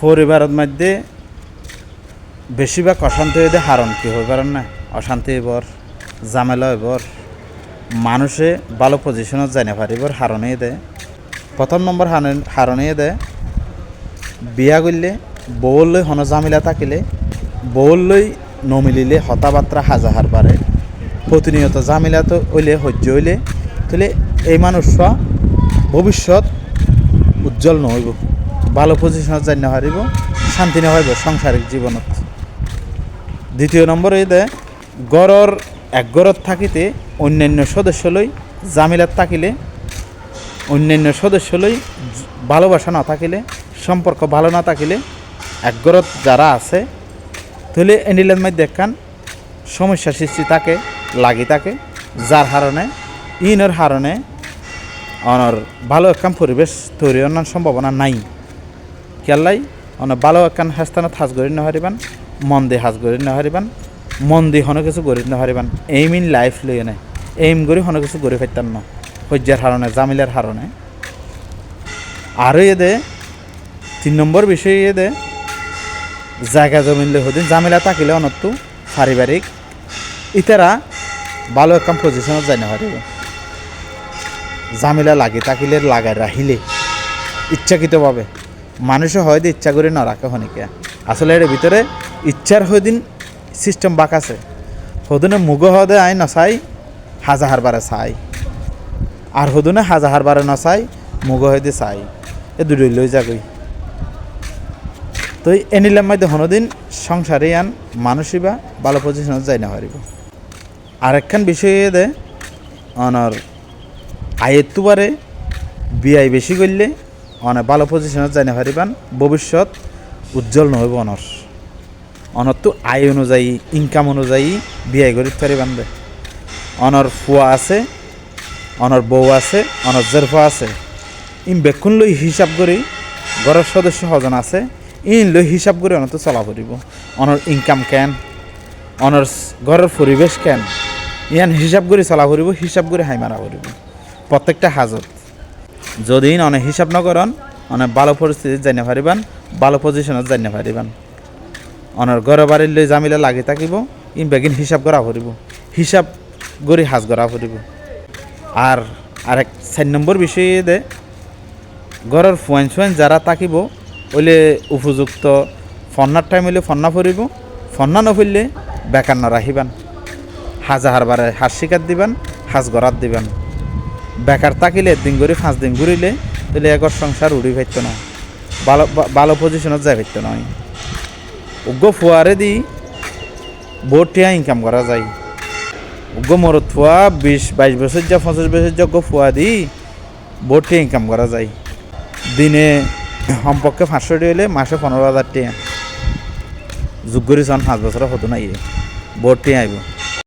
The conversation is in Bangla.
পরিবারের মধ্যে বেশিরভাগ অশান্তি হইতে হারণ কি হয়ে পারেন না? অশান্তি হইবর, ঝামেলা হইবর, মানুষে ভালো পজিশনত যাই না পারিবর হারণেই দেয়। প্রথম নম্বর হারণ- হারণেই দেয়, বিয়া করলে বউলৈ হন ঝামেলা থাকিলে বউলৈ নমিলিলে হতাবাত্রা হাজাহার পারে প্রতিনিয়ত ঝামেলা তো হইলে সহ্য হইলে, তাহলে এই মানুষরা ভবিষ্যৎ উজ্জ্বল নহইব ভালো পজিশনত যাই না হারিব শান্তি নহইব সাংসারিক জীবনত। দ্বিতীয় নম্বর এই দে গড়র এক গড়ত থাকিতে অন্যান্য সদস্যলৈ জামিলাত থাকিলে, অন্যান্য সদস্যলৈ ভালোবাসা না থাকিলে, সম্পর্ক ভালো না থাকিলে এক গড়ত যারা আছে, তাহলে এনিলের মধ্যে একখান সমস্যা সৃষ্টি থাকে, লাগি থাকে, যার কারণে ইনের কারণে অনর ভালো একখান পরিবেশ তৈরি হওয়ার সম্ভাবনা নাই। কেলাই অনেক ভালো একখান হাস্তানত হাজ গড়ি নহারিবান মন দিয়ে হাজ গড়ি নহারিবান মন দিয়ে হনো কিছু গড়ি নহারিবান এইম ইন লাইফ লই এনে এইম করে হনো কিছু গড়ি ফাইতাম না সহ্যের হারণে, জামিলের হারণে। আরও এদে তিন নম্বর বিষয় এদে জায়গা জমিন লই হদিন, জামিলা থাকিলে অনত্তু পারিবারিক, ইতারা ভালো একখান পজিশনত যাই না হারিব জামিলা লাগি থাকিলে, লাগাই রাখিলে ইচ্ছাকৃতভাবে। মানুষও হয়তো ইচ্ছা করে না রাখে হনিকে। আসলে এর ভিতরে ইচ্ছার হদিন সিস্টেম বাক আছে। হদিনে মুগ হদে আই নচাই হাজার বারে চাই। আর হদিনে হাজার বারে নচাই মুগ হয়দে চাই। এ দুটোই লৈ যাগই তো এনিলাম মাইতে হনদিন সংসারে আন মানুষই বা ভালো পজিশনত যাই না পারিব আরেকখান বিষয় দে, অনর আয়ের তুবারে বিয়াই বেশি করলে অনেক ভালো পজিশনত যাই না পারিবান, ভবিষ্যৎ উজ্জ্বল নহব অনর। অনর তো আয় অনুযায়ী ইনকাম অনুযায়ী বিয়াই করি পারিবান দে অনর ফুয়া আছে, অনর বউ আছে, অনর জেরফা আছে। ইন বেকুন লৈ হিসাব কৰি ঘৰৰ সদস্য সজন আছে, ইন লৈ হিসাব কৰি অনত চলা পৰিব অনৰ ইনকাম কেন? অনৰ ঘৰৰ পৰিৱেশ কেন? ইয়ান হিসাব কৰি চলা ফুৰিব হিসাব কৰি হাই মাৰা ফুৰিব প্ৰত্যেকটা হাজত। যদি অনে হিসাব নকৰন অনে ভালো পরিস্থিতি জানি পারিবান, ভালো পজিশনত জানি পারিবান। অনার ঘর বাড়ির লৈ জামিলা লাগি থাকিব ইন বেগিন হিসাব করা ফুরিব হিসাব করে হাজ করা ফুরিব আর আরেক চার নম্বর বিষয়ে দে ঘরের ফুয়াইন ফুয়াইন যারা থাকিব, ওইলে উপযুক্ত ফন্নার টাইম হইলে ফন্না ফুরিব ফন্না নফুরলে বেকার ন রাখিবান হাজার বারে হাজ শিকার দিবান, হাজ গড়াত দিবান। বেকার থাকিলে একদিন করে পাঁচ দিন ঘুরিলে, তাহলে একর সংসার উড়ি ফাইত না। ভালো ভালো পজিশনত যাই ফাইত নয় উগ্র ফুয়ারে দি বহুত ইনকাম করা যায়। উগ্র মরত ফুয়া বিশ, বাইশ বছর যা পঞ্চাশ বছর যা ফুয়া দি বহুত ইনকাম করা যায়। দিনে সম্পর্কে পাঁচশো টি হলে মাসে পনেরো হাজার টিয়া। যোগ কৰি চন পাঁচ বছৰৰ ফটো নাই বহুত টিয়া আহিব